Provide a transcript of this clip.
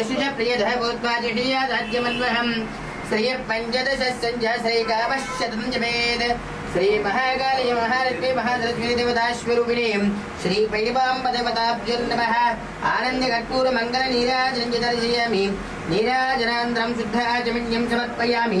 यशुज प्रियधः भूत्वा जिषीयादाज्यमन्वहम् श्रियपञ्चदश सञ्जा श्रीकामशतं जपेत् श्रीमहाकाली महालक्ष्मी देवताश्वरूपिणीं श्रीपैडिपाम्बदेवताभ्यो नमः आनन्दकर्पूरमङ्गलनीराजञ्जदर्शयामि नीराजनान्तरं शुद्धाचमन्यं समर्पयामि।